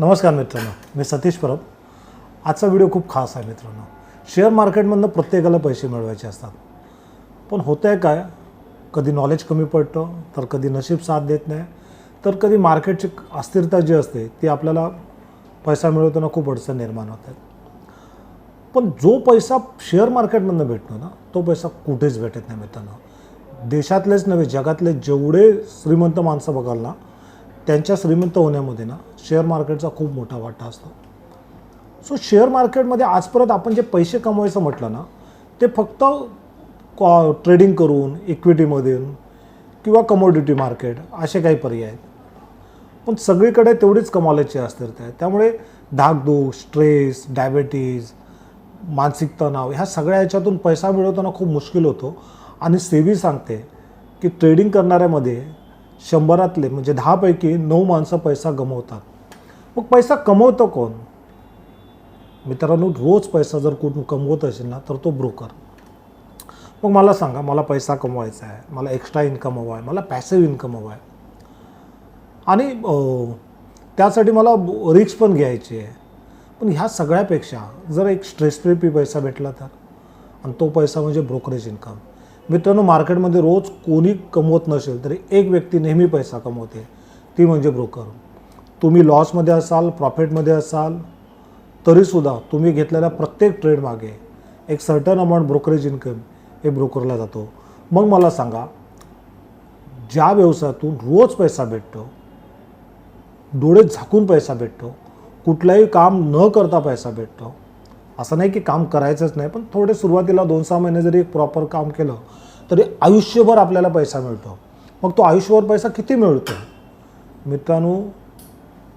नमस्कार मित्रांनो मी सतीश परब. आजचा व्हिडिओ खूप खास आहे मित्रांनो. शेअर मार्केटमधनं प्रत्येकाला पैसे मिळवायचे असतात. पण होतं आहे काय? कधी नॉलेज कमी पडतं तर कधी नशीब साथ देत नाही. तर कधी मार्केटची अस्थिरता जी असते ती आपल्याला पैसा मिळवताना खूप अडचण निर्माण होतात पण जो पैसा शेअर मार्केटमधनं भेटतो ना तो पैसा कुठेच भेटत नाही मित्रांनो. देशातलेच नव्हे जगातले जेवढे श्रीमंत माणसं बघाल ना त्यांच्या श्रीमंत होण्यामध्ये ना शेअर मार्केटचा खूप मोठा वाटा असतो. सो शेअर मार्केटमध्ये आजपर्यंत आपण जे पैसे कमवायचं म्हटलं ना ते फक्त कॉ ट्रेडिंग करून इक्विटीमधून किंवा कमोडिटी मार्केट असे काही पर्याय आहेत. पण सगळीकडे तेवढीच कमालाची अस्थिरता आहे. त्यामुळे धाकधूक स्ट्रेस डायबेटीज मानसिक तणाव ह्या सगळ्या ह्याच्यातून पैसा मिळवताना खूप मुश्किल होतो. आणि सेवी सांगते की ट्रेडिंग करणाऱ्यामध्ये शंभरातले म्हणजे दहापैकी नऊ माणसं पैसा गमवतात. मग पैसा कमवतं कोण? मित्रांनो रोज पैसा जर कुठून कमवत असेल ना तर तो ब्रोकर. मग मला सांगा मला पैसा कमवायचा आहे मला एक्स्ट्रा इन्कम हवा आहे मला पॅसिव्ह इन्कम हवा आहे. आणि त्यासाठी मला रिक्स पण घ्यायची आहे. पण ह्या सगळ्यापेक्षा जर एक स्ट्रेस फ्री पैसा भेटला तर? आणि तो पैसा म्हणजे ब्रोकरेज इन्कम. मित्रांनो मार्केटमध्ये रोज कोणी कमवत नसेल तरी एक व्यक्ती नेहमी पैसा कमवते. ती म्हणजे ब्रोकर. तुम्ही लॉसमध्ये असाल प्रॉफिटमध्ये असाल तरीसुद्धा तुम्ही घेतलेल्या प्रत्येक ट्रेडमागे एक सर्टन अमाऊंट ब्रोकरेज इन्कम हे ब्रोकरला जातो. मग मला सांगा ज्या व्यवसायातून रोज पैसा भेटतो डोळे झाकून पैसा भेटतो कुठलाही काम न करता पैसा भेटतो असं नाही की काम करायचंच नाही पण थोडे सुरुवातीला दोन सहा महिने जरी एक प्रॉपर काम केलं तरी आयुष्यभर आपल्याला पैसा मिळतो. मग तो आयुष्यभर पैसा किती मिळतो? मित्रांनो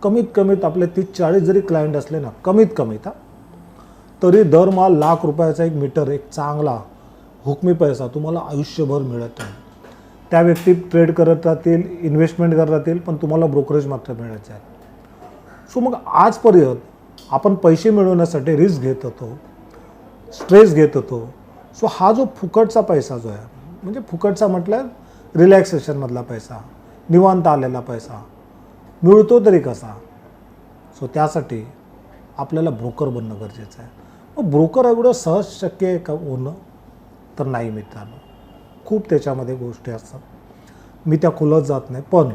कमीत कमीत आपले तीस चाळीस जरी क्लायंट असले ना कमीत कमीत हा. तरी दरमहा लाख रुपयाचा एक मीटर एक चांगला हुकमी पैसा तुम्हाला आयुष्यभर मिळत आहे. त्या व्यक्ती ट्रेड करत राहतील इन्व्हेस्टमेंट करत राहतील पण तुम्हाला ब्रोकरेज मात्र मिळायचं आहे. सो मग आजपर्यंत आपण पैसे मिळवण्यासाठी रिस्क घेत होतो स्ट्रेस घेत होतो. सो हा जो फुकटचा पैसा जो आहे म्हणजे फुकटचा म्हटलं रिलॅक्सेशनमधला पैसा निवांत आलेला पैसा मिळतो तरी कसा? सो त्यासाठी आपल्याला ब्रोकर बनणं गरजेचं आहे. मग ब्रोकर एवढं सहज शक्य आहे का होणं? तर नाही मित्रांनो. खूप त्याच्यामध्ये गोष्टी असतात. मी त्या खुलत जात नाही पण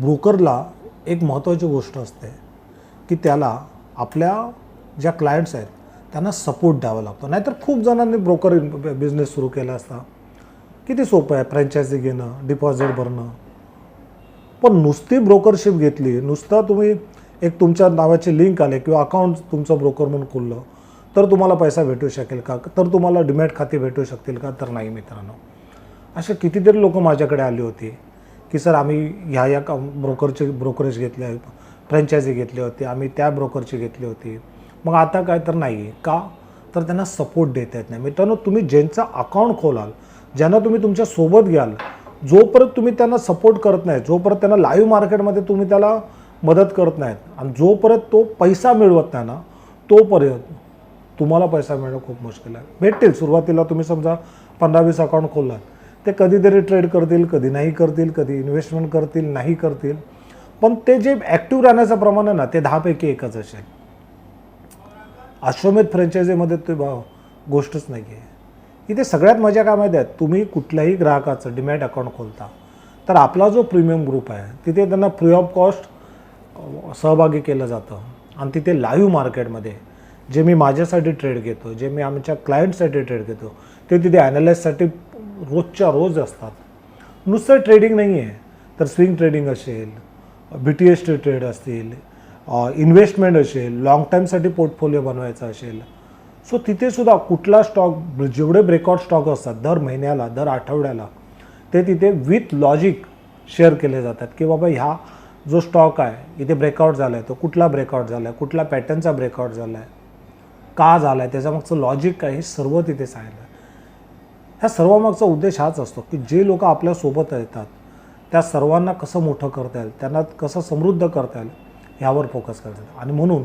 ब्रोकरला एक महत्त्वाची गोष्ट असते की त्याला आपल्या ज्या क्लायंट्स आहेत त्यांना सपोर्ट द्यावा लागतो. नाहीतर खूप जणांनी ब्रोकर बिझनेस सुरू केला असता. किती सोपं आहे फ्रँचायझी घेणं डिपॉझिट भरणं. पण नुसती ब्रोकरशिप घेतली नुसता तुम्ही एक तुमच्या नावाची लिंक आले किंवा अकाउंट तुमचं ब्रोकर म्हणून खुललं तर तुम्हाला पैसा भेटू शकेल का? तर तुम्हाला डिमॅट खाते भेटू शकतील का? तर नाही मित्रांनो. असे कितीतरी लोक माझ्याकडे आली होती. की सर आम्ही ह्या या का ब्रोकरचे ब्रोकरेज घेतले आहे फ्रँचायझी घेतली होती आम्ही त्या ब्रोकरची घेतली होती. मग आता काय तर नाही का? तर त्यांना सपोर्ट देता येत नाही. मित्रांनो तुम्ही ज्यांचा अकाउंट खोलाल ज्यांना तुम्ही तुमच्यासोबत घ्याल जोपर्यंत तुम्ही त्यांना सपोर्ट करत नाही जोपर्यंत त्यांना लाईव्ह मार्केटमध्ये तुम्ही त्याला मदत करत नाहीत आणि जोपर्यंत तो पैसा मिळवत नाही ना तोपर्यंत तुम्हाला पैसा मिळणं खूप मुश्किल आहे. भेटतील सुरुवातीला तुम्ही समजा पंधरा वीस अकाउंट खोललात. ते कधीतरी ट्रेड करतील कधी नाही करतील कधी इन्व्हेस्टमेंट करतील नाही करतील. पण ते जे ॲक्टिव्ह राहण्याचं प्रमाण आहे ना ते दहापैकी एकच असेल. अश्वमेध फ्रँचायझीमध्ये ते बा गोष्टच नाही आहे इथे सगळ्यात मजा काय माहिती आहे? तुम्ही कुठल्याही ग्राहकाचं डिमॅट अकाउंट खोलता. तर आपला जो प्रीमियम ग्रुप आहे तिथे त्यांना फ्री ऑफ कॉस्ट सहभागी केलं जातं. आणि तिथे लाईव्ह मार्केटमध्ये जे मी माझ्यासाठी ट्रेड घेतो जे मी आमच्या क्लायंटसाठी ट्रेड घेतो ते तिथे ॲनालिस्टसाठी रोजच्या रोज असतात. नुसतं ट्रेडिंग नाही आहे तर स्विंग ट्रेडिंग असेल B T S T trade असतील इन्व्हेस्टमेंट असेल लाँग टाईमसाठी पोर्टफोलिओ बनवायचा असेल. सो तिथेसुद्धा कुठला स्टॉक जेवढे ब्रेकआउट स्टॉक असतात दर महिन्याला दर आठवड्याला ते तिथे विथ लॉजिक शेअर केले जातात की बाबा ह्या जो स्टॉक आहे इथे ब्रेकआउट झाला आहे तो कुठला ब्रेकआउट झाला आहे कुठला पॅटर्नचा ब्रेकआउट झाला आहे का झाला आहे त्याच्यामागचं लॉजिक काय हे सर्व तिथे सांगितलं. ह्या सर्वामागचा उद्देश हाच असतो की जे लोक आपल्यासोबत येतात त्या सर्वांना कसं मोठं करता येईल त्यांना कसं समृद्ध करता येईल ह्यावर फोकस करतात आणि म्हणून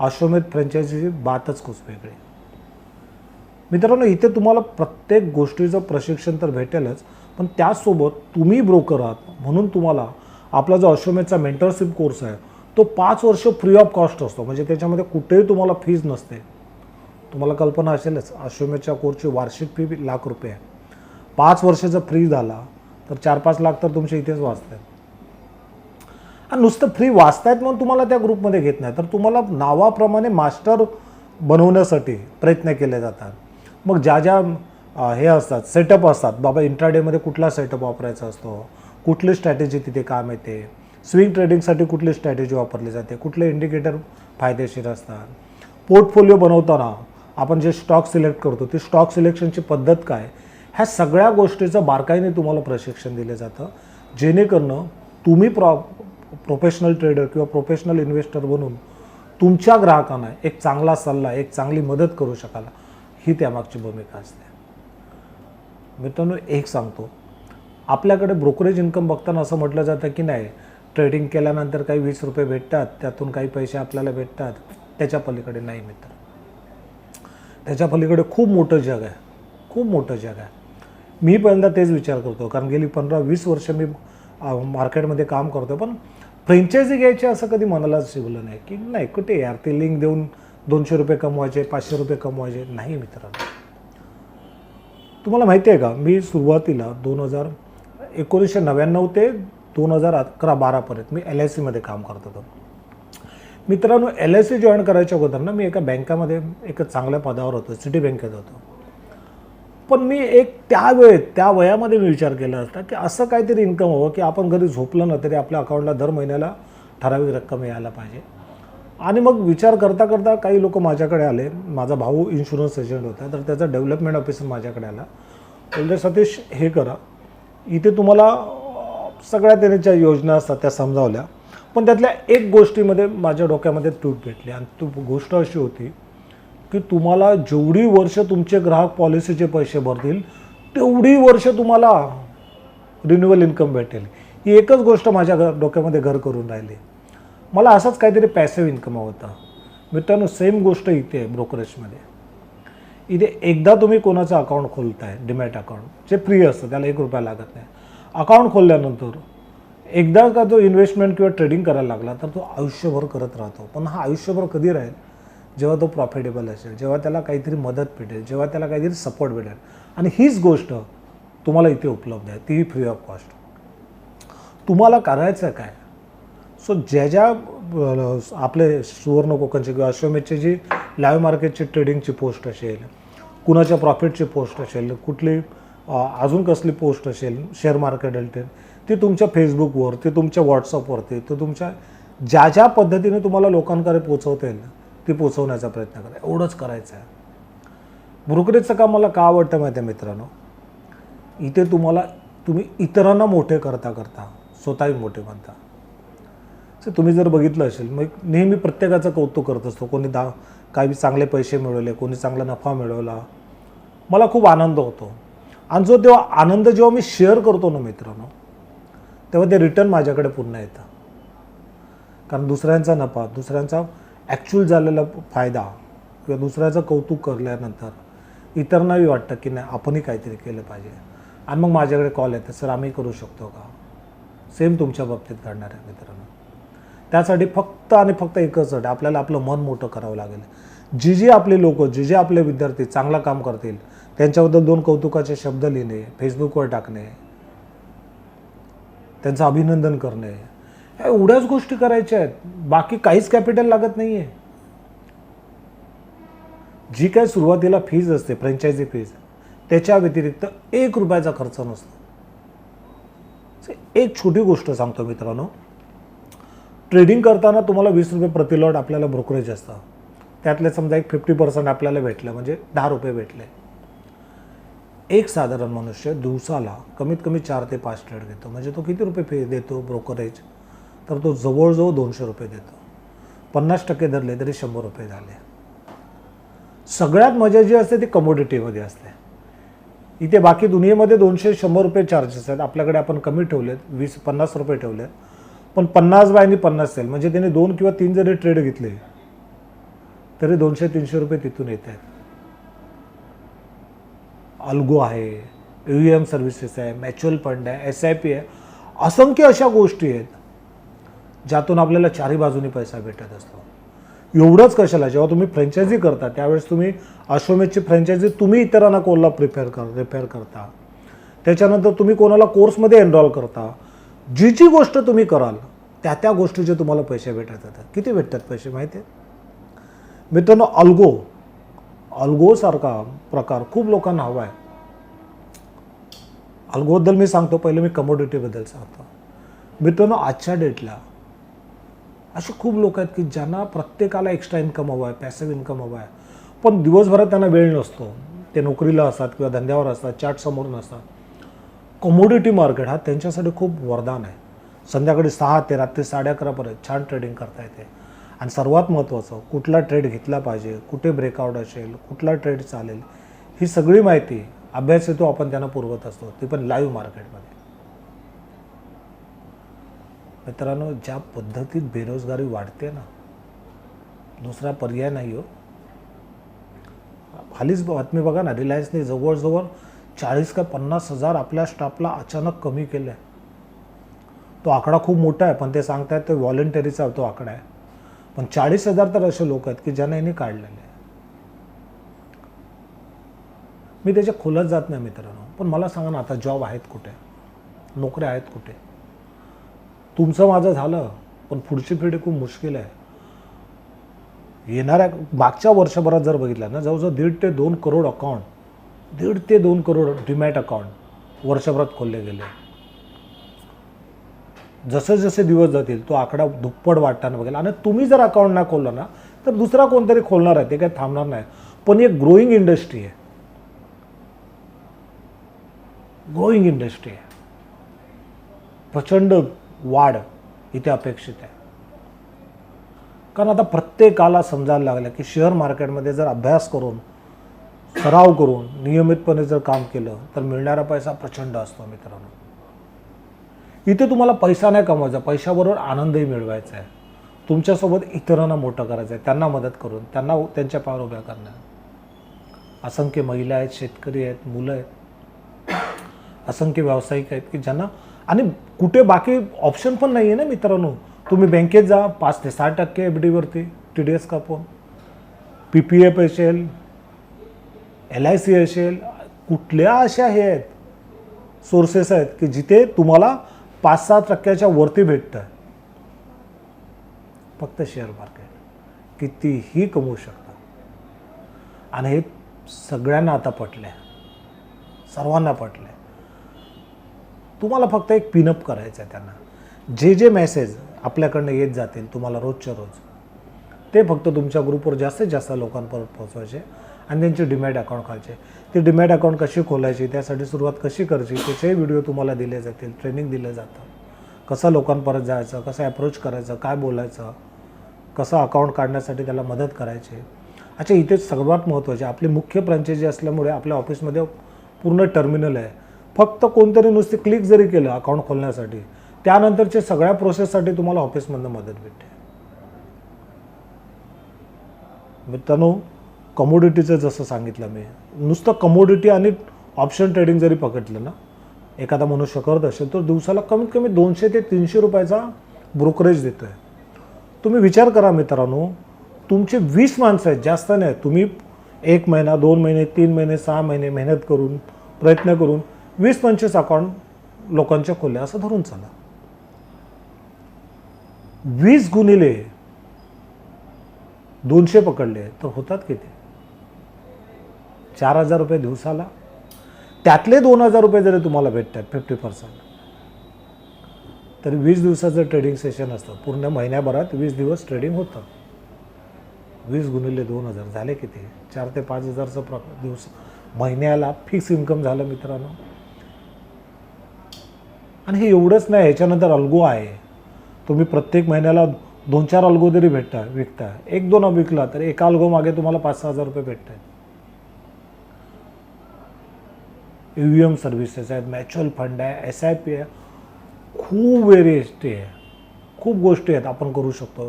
आश्रमेत फ्रँचायझीची बातच खूप वेगळी मित्रांनो इथे तुम्हाला प्रत्येक गोष्टीचं प्रशिक्षण तर भेटेलच पण त्याचसोबत तुम्ही ब्रोकर आहात म्हणून तुम्हाला आपला जो अश्वमेधचा मेंटरशिप कोर्स आहे तो पाच वर्ष फ्री ऑफ कॉस्ट असतो. म्हणजे त्याच्यामध्ये कुठेही तुम्हाला फीज नसते. तुम्हाला कल्पना असेलच अश्वमेधच्या कोर्सची वार्षिक फी लाख रुपये आहे. पाच वर्षाचा फ्री झाला तर चार पाच लाख तर तुमचे इथेच वाचतायत. आणि नुसतं फ्री वाचतायत म्हणून तुम्हाला त्या ग्रुपमध्ये घेत नाही तर तुम्हाला नावाप्रमाणे मास्टर बनवण्यासाठी प्रयत्न केले जातात. मग ज्या ज्या हे असतात सेटअप असतात बाबा इंट्राडेमध्ये कुठला सेटअप वापरायचा असतो कुठली स्ट्रॅटेजी तिथे काम येते स्विंग ट्रेडिंगसाठी कुठली स्ट्रॅटेजी वापरली जाते कुठले इंडिकेटर फायदेशीर असतात. पोर्टफोलिओ बनवताना आपण जे स्टॉक सिलेक्ट करतो ती स्टॉक सिलेक्शनची पद्धत काय? ह्या सगळ्या गोष्टीचं बारकाईने तुम्हाला प्रशिक्षण दिलं जातं. जेणेकरून तुम्ही प्रॉ प्रोफेशनल ट्रेडर किंवा प्रोफेशनल इन्व्हेस्टर बनून तुमच्या ग्राहकांना एक चांगला सल्ला एक चांगली मदत करू शकाल. ही त्यामागची भूमिका असते. मित्रांनो एक सांगतो. आपल्याकडे ब्रोकरेज इन्कम बघताना असं म्हटलं जातं की नाही ट्रेडिंग केल्यानंतर काही वीस रुपये भेटतात त्यातून काही पैसे आपल्याला भेटतात त्याच्या पलीकडे नाही मित्र. त्याच्या पलीकडे खूप मोठं जग आहे. खूप मोठं जग आहे. मी पहिल्यांदा तेच विचार करतो कारण गेली पंधरा वीस वर्ष मी मार्केटमध्ये काम करतो पण फ्रँचायझी घ्यायची असं कधी मनाला शिवलं नाही की नाही कुठे यार ते लिंक देऊन दोनशे रुपये कमवायचे पाचशे रुपये कमवायचे. नाही मित्रांनो. तुम्हाला माहिती आहे का मी सुरुवातीला दोन हजार एकोणीसशे नव्याण्णव ते दोन हजार अकरा बारापर्यंत मी एल आय सीमध्ये काम करत होतो. मित्रांनो एल आय सी जॉईन करायच्या अगोदर ना मी एका बँकामध्ये एका चांगल्या पदावर होतो सिटी बँकेत होतो. पण मी एक त्या वेळेत त्या वयामध्ये मी विचार केला असता की असं काहीतरी इन्कम हवं की आपण घरी झोपलं ना तरी आपल्या अकाउंटला दर महिन्याला ठराविक रक्कम यायला पाहिजे. आणि मग विचार करता करता काही लोक माझ्याकडे आले. माझा भाऊ इन्शुरन्स एजंट होता तर त्याचा डेव्हलपमेंट ऑफिसर माझ्याकडे आला. बोलले सतीश हे करा. इथे तुम्हाला सगळ्या त्यांच्या योजना असतात त्या समजावल्या. पण त्यातल्या एक गोष्टीमध्ये माझ्या डोक्यामध्ये तूट भेटली आणि तू गोष्ट अशी होती की तुम्हाला जेवढी वर्ष तुमचे ग्राहक पॉलिसीचे पैसे भरतील तेवढी वर्ष तुम्हाला रिन्युअल इन्कम भेटेल. ही एकच गोष्ट माझ्या घर डोक्यामध्ये घर करून राहिली. मला असंच काहीतरी पॅसिव्ह इन्कम हवं होतं. मित्रांनो सेम गोष्ट इथे आहे ब्रोकरेजमध्ये इथे एकदा तुम्ही कोणाचं अकाउंट खोलताय डिमॅट अकाउंट जे फ्री असतं त्याला एक रुपया लागत नाही. अकाउंट खोलल्यानंतर एकदा का जो इन्व्हेस्टमेंट किंवा ट्रेडिंग करायला लागला तर तो आयुष्यभर करत राहतो. पण हा आयुष्यभर कधी राहील? जेव्हा तो प्रॉफिटेबल असेल जेव्हा त्याला काहीतरी मदत भेटेल जेव्हा त्याला काहीतरी सपोर्ट भेटेल. आणि हीच गोष्ट तुम्हाला इथे उपलब्ध आहे तीही फ्री ऑफ कॉस्ट तुम्हाला करायचं काय? सो ज्या ज्या आपले सुवर्ण कोकणचे किंवा अश्वमेधचे जी लाईव्ह मार्केटची ट्रेडिंगची पोस्ट असेल कुणाच्या प्रॉफिटची पोस्ट असेल कुठली अजून कसली पोस्ट असेल शेअर मार्केट रिलेटेड ते तुमच्या फेसबुकवर ते तुमच्या व्हॉट्सअपवरती ते तुमच्या ज्या ज्या पद्धतीने तुम्हाला लोकांकडे पोचवता येईल ते पोचवण्याचा प्रयत्न करा. एवढंच करायचं आहे. ब्रोकरेजचं काम मला का आवडतं माहिती आहे मित्रांनो? इथे तुम्हाला तुम्ही इतरांना मोठे करता करता स्वतःही मोठे बनता. सर तुम्ही जर बघितलं असेल मग नेहमी प्रत्येकाचं कौतुक करत असतो. कोणी दा काही चांगले पैसे मिळवले कोणी चांगला नफा मिळवला. मला खूप आनंद होतो. आणि जो तेव्हा आनंद जेव्हा मी शेअर करतो ना मित्रांनो तेव्हा ते रिटर्न माझ्याकडे पुन्हा येतं. कारण दुसऱ्यांचा नफा दुसऱ्यांचा ॲक्च्युअल झालेला फायदा किंवा दुसऱ्याचं कौतुक करल्यानंतर इतरांनाही वाटतं की नाही आपणही काहीतरी केलं पाहिजे. आणि मग माझ्याकडे कॉल येतं सर आम्ही करू शकतो का? सेम तुमच्या बाबतीत घडणार आहे मित्रांनो. त्यासाठी फक्त आणि फक्त एकच अट आपल्याला आपलं मन मोठं करावं लागेल. जी जी आपली लोक जे जे आपले विद्यार्थी चांगलं काम करतील त्यांच्याबद्दल दोन कौतुकाचे शब्द लिहिणे फेसबुकवर टाकणे त्यांचं अभिनंदन करणे. ह्या एवढ्याच गोष्टी करायच्या आहेत. बाकी काहीच कॅपिटल लागत नाही आहे जी काय सुरुवातीला फीज असते फ्रँचायझी फीज त्याच्या व्यतिरिक्त एक रुपयाचा खर्च नसतो. एक छोटी गोष्ट सांगतो मित्रांनो. ट्रेडिंग करताना तुम्हाला वीस रुपये प्रति लॉट आपल्याला ब्रोकरेज असतं. त्यातले समजा एक फिफ्टी पर्सेंट आपल्याला भेटलं म्हणजे दहा रुपये भेटले. एक साधारण मनुष्य दिवसाला कमीत कमी चार ते पाच ट्रेड घेतो. म्हणजे तो किती रुपये फी देतो ब्रोकरेज? तर तो जवळजवळ दोनशे रुपये देतो. पन्नास टक्के धरले तरी शंभर रुपये झाले. सगळ्यात मजा जी असते ती कमोडिटीमध्ये असते. इथे बाकी दुनियेमध्ये दोनशे शंभर रुपये चार्जेस आहेत. आपल्याकडे आपण कमी ठेवलेत वीस पन्नास रुपये ठेवलेत. पण पन्नास बाय आणि पन्नास सेल म्हणजे त्याने दोन किंवा तीन जरी ट्रेड घेतले तरी दोनशे तीनशे रुपये तिथून येत आहेत. अल्गो आहे यू एम सर्व्हिसेस आहे मॅच्युअल फंड आहे एस आय पी आहे असंख्य अशा गोष्टी आहेत ज्यातून आपल्याला चारी बाजूनी पैसा भेटत असतो. एवढंच कशाला जेव्हा तुम्ही फ्रँचायझी करता त्यावेळेस तुम्ही अश्वमेधची फ्रँचायझी तुम्ही इतरांना कोणाला प्रिपेअर कर रिफेअर करता. त्याच्यानंतर तुम्ही कोणाला कोर्समध्ये एनरॉल करता. जी जी गोष्ट तुम्ही कराल त्या त्या गोष्टीचे तुम्हाला पैसे भेटत जातात. किती भेटतात पैसे माहिती आहे? मित्रांनो अल्गो अल्गोसारखा प्रकार खूप लोकांना हवा आहे. अल्गोबद्दल मी सांगतो पहिले मी कमोडिटीबद्दल सांगतो. मित्रांनो आजच्या डेटला असे खूप लोक आहेत की ज्यांना प्रत्येकाला एक्स्ट्रा इन्कम हवा आहे पॅसिव्ह इन्कम हवा आहे. पण दिवसभरात त्यांना वेळ नसतो. ते नोकरीला असतात किंवा धंद्यावर असतात चाट समोर नसतात कमोडिटी मार्केट हा त्यांच्यासाठी खूप वरदान आहे. संध्याकाळी सहा ते रात्री साडे अकरापर्यंत छान ट्रेडिंग करता येते. आणि सर्वात महत्त्वाचं कुठला ट्रेड घेतला पाहिजे कुठे ब्रेकआउट असेल कुठला ट्रेड चालेल ही सगळी माहिती अभ्यास हेतू आपण त्यांना पुरवत असतो. ती पण लाईव्ह मार्केटमध्ये मित्रांनो ज्या पद्धतीत बेरोजगारी वाढते ना दुसरा पर्याय नाही हो. हालीच बातमी बघा ना रिलायन्सने जवळजवळ चाळीस का पन्नास हजार आपल्या स्टाफला अचानक कमी केलं आहे तो आकडा खूप मोठा आहे पण ते सांगतायत ते व्हॉलेंटरीचा तो आकडा आहे. पण चाळीस हजार तर असे लोक आहेत की ज्यांना यांनी काढलेले आहे मी त्याच्या खोलत जात नाही मित्रांनो. पण मला सांगा ना आता जॉब आहेत कुठे? नोकऱ्या आहेत कुठे? तुमचं माझं झालं पण पुढची पिढी खूप मुश्किल आहे. येणाऱ्या मागच्या वर्षभरात जर बघितलं ना जवळजवळ दीड ते दोन करोड अकाउंट दीड ते दोन करोड डिमॅट अकाउंट वर्षभरात खोलले गेले. जसे जसे दिवस जातील तो आकडा दुप्पट वाटताना बघेल. आणि तुम्ही जर अकाउंट ना खोललं ना तर दुसरा कोणतरी खोलणार आहे ते काही थांबणार नाही. पण एक ग्रोईंग इंडस्ट्री आहे. ग्रोईंग इंडस्ट्री आहे. प्रचंड वाढ इथे अपेक्षित आहे. कारण आता प्रत्येकाला समजायला लागलं की शेअर मार्केटमध्ये जर अभ्यास करून सराव करून नियमितपणे जर काम केलं तर मिळणारा पैसा प्रचंड असतो मित्रांनो. इथे तुम्हाला पैसा नाही कमवायचा. पैशाबरोबर आनंदही मिळवायचा आहे. तुमच्यासोबत इतरांना मोठं करायचं आहे. त्यांना मदत करून त्यांना त्यांच्या पावर उभ्या करणं असंख्य महिला आहेत शेतकरी आहेत मुलं आहेत. असंख्य व्यावसायिक आहेत की ज्यांना आणि कुठे बाकी ऑप्शन पण नाही आहे ना मित्रांनो. तुम्ही बँकेत जा पाच ते सहा टक्के एफ डीवरती टी डी एस कापून. पी पी एफ असेल एल आय सी असेल कुठल्या अशा हे आहेत सोर्सेस आहेत की जिथे तुम्हाला पाच सहा टक्क्याच्या वरती भेटतं फक्त शेअर मार्केट कितीही कमवू शकतात आणि हे सगळ्यांना आता पटलं आहे सर्वांना पटलं आहे तुम्हाला फक्त एक पिनअप करायचं आहे त्यांना. जे जे मेसेज आपल्याकडनं येत जातील तुम्हाला रोजच्या रोज ते फक्त तुमच्या ग्रुपवर जास्तीत जास्त लोकांपर्यंत पोहोचवायचे. आणि त्यांचे डिमॅट अकाउंट खायचे ते डिमॅट अकाउंट कशी खोलायची त्यासाठी सुरुवात कशी करायची त्याचेही व्हिडिओ तुम्हाला दिले जातील ट्रेनिंग दिलं जातं. कसं लोकांपर्यंत जायचं कसं अप्रोच करायचं काय बोलायचं कसं अकाउंट काढण्यासाठी त्याला मदत करायची. अच्छा इथे सर्वात महत्त्वाचे आपली मुख्य फ्रँचायझी असल्यामुळे आपल्या ऑफिसमध्ये पूर्ण टर्मिनल आहे. फक्त कोणतरी नुसती क्लिक जरी केलं अकाउंट खोलण्यासाठी त्यानंतरच्या सगळ्या प्रोसेससाठी तुम्हाला ऑफिसमधनं मदत भेटते. मित्रांनो कमोडिटीचं जसं सांगितलं मी. नुसतं कमोडिटी आणि ऑप्शन ट्रेडिंग जरी पकडलं ना एखादा मनुष्य करत असेल तर दिवसाला कमीत कमी दोनशे ते तीनशे रुपयाचा ब्रोकरेज देतो आहे तुम्ही विचार करा मित्रांनो तुमचे वीस माणसं आहेत जास्त नाही तुम्ही एक महिना दोन महिने तीन महिने सहा महिने मेहनत करून प्रयत्न करून वीस पंचवीस अकाउंट लोकांच्या खोल्या असं धरून चला. वीस गुणिले दोनशे पकडले तर होतात किती? चार हजार रुपये दिवसाला. त्यातले दोन हजार रुपये जरी तुम्हाला भेटतात फिफ्टी पर्सेंट तरी वीस दिवसाचं ट्रेडिंग सेशन असतं. पूर्ण महिन्याभरात वीस दिवस ट्रेडिंग होतं. वीस गुणिले दोन हजार झाले किती? चार ते पाच हजारचं प्र दिवस महिन्याला फिक्स इन्कम झालं मित्रांनो. आणि हे एवढंच नाही ह्याच्यानंतर अल्गो आहे. तुम्ही प्रत्येक महिन्याला दोन चार अल्गो जरी भेटता विकता. एक दोन विकला तर एका अल्गो मागे तुम्हाला पाच सहा हजार रुपये भेटत आहेत ई व्ही एम सर्व्हिसेस आहेत म्युच्युअल फंड आहे एस आय पी आहे. खूप व्हेरिएटी आहे. खूप गोष्टी आहेत आपण करू शकतो.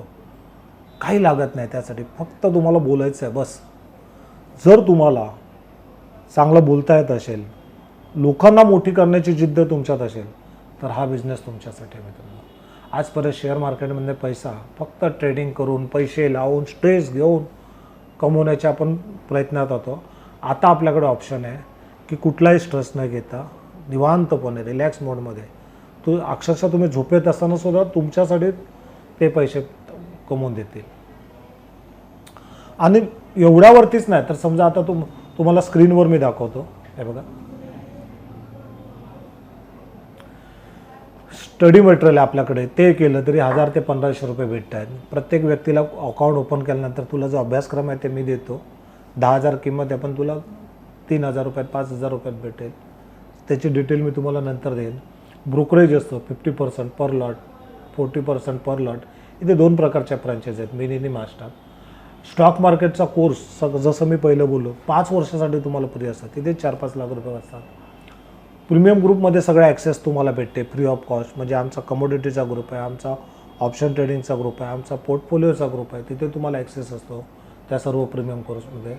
काही लागत नाही त्यासाठी. फक्त तुम्हाला बोलायचं आहे बस. जर तुम्हाला चांगलं बोलता येत असेल लोकांना मोठी करण्याची जिद्द तुमच्यात असेल तर हा बिझनेस तुमच्यासाठी आहे मित्रांनो. आजपर्यंत शेअर मार्केटमध्ये पैसा फक्त ट्रेडिंग करून पैसे लावून स्ट्रेस घेऊन कमवण्याच्या आपण प्रयत्नात होतो. आता आपल्याकडे ऑप्शन आहे. की कुठलाही स्ट्रेस न घेता निवांतपणे रिलॅक्स मोडमध्ये तू अक्षरशः तुम्ही झोपेत असताना सुद्धा तुमच्यासाठी ते पैसे कमवून देतील. आणि एवढ्यावरतीच नाही तर समजा आता तुम तुम्हाला स्क्रीनवर मी दाखवतो. हे बघा. स्टडी मटेरियल आपल्याकडे ते केलं तरी हजार ते पंधराशे रुपये भेटत आहेत. प्रत्येक व्यक्तीला अकाउंट ओपन केल्यानंतर तुला जो अभ्यासक्रम आहे ते मी देतो. दहा हजार किंमत आहे पण तुला तीन हजार रुपयात पाच हजार रुपयात भेटेल. त्याची डिटेल मी तुम्हाला नंतर देईन ब्रोकरेज असतो fifty percent per lot forty percent per lot इथे दोन प्रकारच्या फ्रँचाईज आहेत मिनी आणि मास्टर स्टॉक मार्केटचा कोर्स सग जसं मी पहिलं बोललो पाच वर्षासाठी तुम्हाला फ्री असतात. तिथे चार पाच लाख रुपये असतात प्रीमियम ग्रुपमध्ये सगळा ॲक्सेस तुम्हाला भेटते फ्री ऑफ कॉस्ट म्हणजे आमचा कमोडिटीचा ग्रुप आहे आमचा ऑप्शन ट्रेडिंगचा ग्रुप आहे आमचा पोर्टफोलिओचा ग्रुप आहे. तिथे तुम्हाला ॲक्सेस असतो त्या सर्व प्रीमियम कोर्समध्ये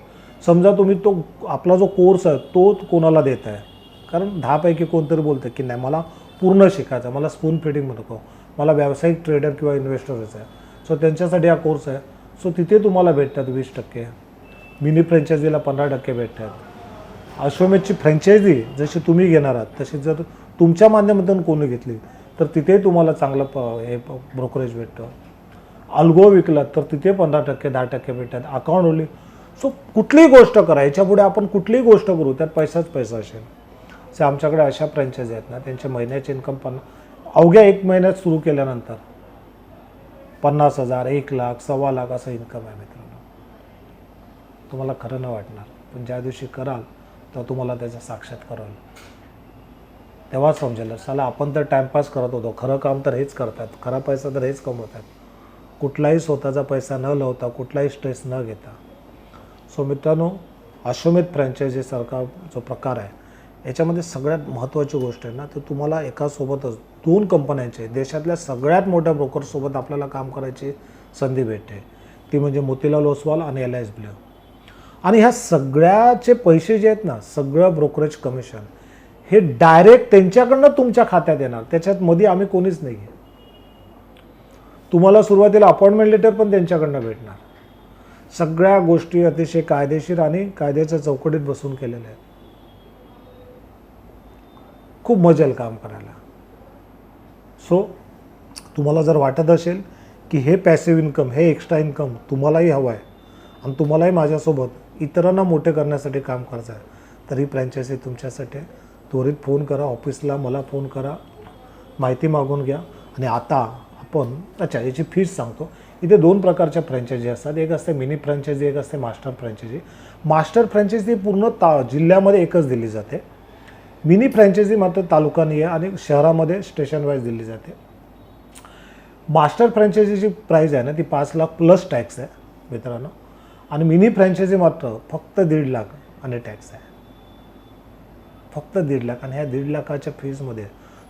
समजा तुम्ही तो आपला जो कोर्स आहे तो कोणाला देत आहे? कारण दहापैकी कोणतरी बोलतं की नाही मला पूर्ण शिकायचं मला स्पून फिटिंग नको मला व्यावसायिक ट्रेडर किंवा इन्व्हेस्टरच आहे. सो त्यांच्यासाठी हा कोर्स आहे. सो तिथे तुम्हाला भेटतात वीस टक्के. मिनी फ्रँचायझीला पंधरा टक्के भेटतात. अश्वमेधची फ्रँचायझी जशी तुम्ही घेणार आहात तशी जर तुमच्या माध्यमातून कोणी घेतली तर तिथे तुम्हाला चांगलं प हे ब्रोकरेज भेटतं. अल्गो विकलात तर तिथे पंधरा टक्के दहा टक्के भेटतात. अकाउंट होली सो कुठलीही गोष्ट करा याच्यापुढे आपण कुठलीही गोष्ट करू त्यात पैसाच पैसा असेल. से आमच्याकडे अशा फ्रँचायझी आहेत ना त्यांच्या महिन्याचे इन्कम पण अवघ्या एक महिन्यात सुरू केल्यानंतर पन्नास हजार एक लाख सव्वा लाख असं इन्कम आहे मित्रांनो. तुम्हाला खरं न वाटणार पण ज्या दिवशी कराल तर तुम्हाला त्याचा साक्षात होईल तेव्हा समजेल साला आपण तर टाइमपास करत होतो खरं काम तर हेच करतात खरा पैसा तर हेच कमवतात. कुठलाही स्वतःचा पैसा न लावता कुठलाही स्ट्रेस न घेता. सो मित्रांनो अश्वमेध सरकार जो प्रकार आहे याच्यामध्ये सगळ्यात महत्त्वाची गोष्ट आहे ना तर तुम्हाला एकासोबतच दोन कंपन्यांचे देशातल्या सगळ्यात मोठ्या ब्रोकरसोबत आपल्याला काम करायची संधी भेटते. ती म्हणजे मोतीलाल ओसवाल आणि एल एस ब्ल्यू आणि ह्या सगळ्याचे पैसे जे आहेत ना सगळं ब्रोकरेज कमिशन हे डायरेक्ट त्यांच्याकडनं तुमच्या खात्यात येणार. त्याच्यात मध्ये आम्ही कोणीच नाही आहे तुम्हाला सुरुवातीला अपॉइंटमेंट लेटर पण त्यांच्याकडनं भेटणार. सगळ्या गोष्टी अतिशय कायदेशीर आणि कायद्याच्या चौकटीत बसून केलेल्या आहेत. खूप मजा येईल काम करायला. सो तुम्हाला जर वाटत असेल की हे पॅसिव्ह इन्कम हे एक्स्ट्रा इन्कम तुम्हालाही हवं आहे आणि तुम्हालाही माझ्यासोबत इतरांना मोठे करण्यासाठी काम करायचं आहे तर ही फ्रँचायझी तुमच्यासाठी आहे. त्वरित फोन करा ऑफिसला मला फोन करा माहिती मागून घ्या आणि आता आपण अच्छा याची फीस सांगतो. इथे दोन प्रकारच्या फ्रँचायझी असतात. एक असते मिनी फ्रँचायझी एक असते मास्टर फ्रँचायझी मास्टर फ्रँचायझी पूर्ण ता जिल्ह्यामध्ये एकच दिली जाते. मिनी फ्रँचायझी मात्र तालुकानी आहे आणि शहरामध्ये स्टेशन वाईज दिली जाते. मास्टर फ्रँचायझीची प्राईज आहे ना ती पाच लाख प्लस टॅक्स आहे मित्रांनो. आणि मिनी फ्रँचायझी मात्र फक्त दीड लाख आणि टॅक्स आहे. फक्त दीड लाख. आणि ह्या दीड लाखाच्या फीजमध्ये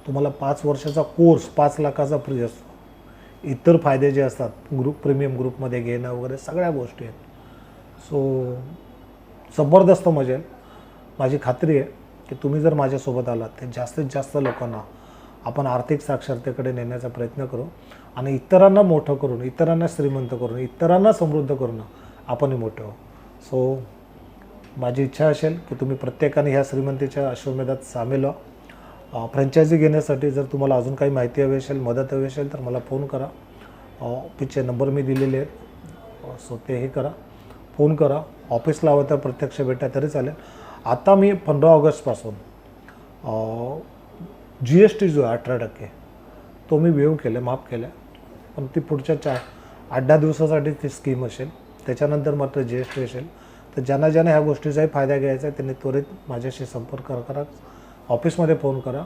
तुम्हाला पाच वर्षाचा कोर्स पाच लाखाचा फ्री असतो. इतर फायदे जे असतात ग्रुप प्रीमियम ग्रुपमध्ये घेणं वगैरे सगळ्या गोष्टी आहेत. सो जबरदस्त मजा माझी खात्री आहे की तुम्ही जर माझ्यासोबत आलात तर जास्तीत जास्त लोकांना आपण आर्थिक साक्षरतेकडे नेण्याचा प्रयत्न करू आणि इतरांना मोठं करून इतरांना श्रीमंत करून इतरांना समृद्ध करून आपणही मोठं हो सो माझी इच्छा असेल की तुम्ही प्रत्येकाने ह्या श्रीमंतीच्या अश्वमेधात सामील व्हा. फ्रँचायझी घेण्यासाठी जर तुम्हाला अजून काही माहिती हवी असेल मदत हवी असेल तर मला फोन करा. ऑफिसचे नंबर मी दिलेले आहेत. सो ते हे करा. फोन करा. ऑफिसला हवं तर प्रत्यक्ष भेटा तरी चालेल. आता मी पंधरा ऑगस्टपासून जी एस टी जो आहे अठरा टक्के तो मी वेव केला माफ केला पण ती पुढच्या चार आठ दहा दिवसासाठी ती स्कीम असेल. त्याच्यानंतर मात्र जी एस टी असेल. तर ज्यांना ज्यांना ह्या गोष्टीचाही फायदा घ्यायचा आहे त्यांनी त्वरित माझ्याशी संपर्क करा. ऑफिसमध्ये फोन करा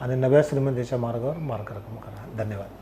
आणि नव्या श्रीमंतीच्या मार्गावर मार्गक्रम करा. धन्यवाद.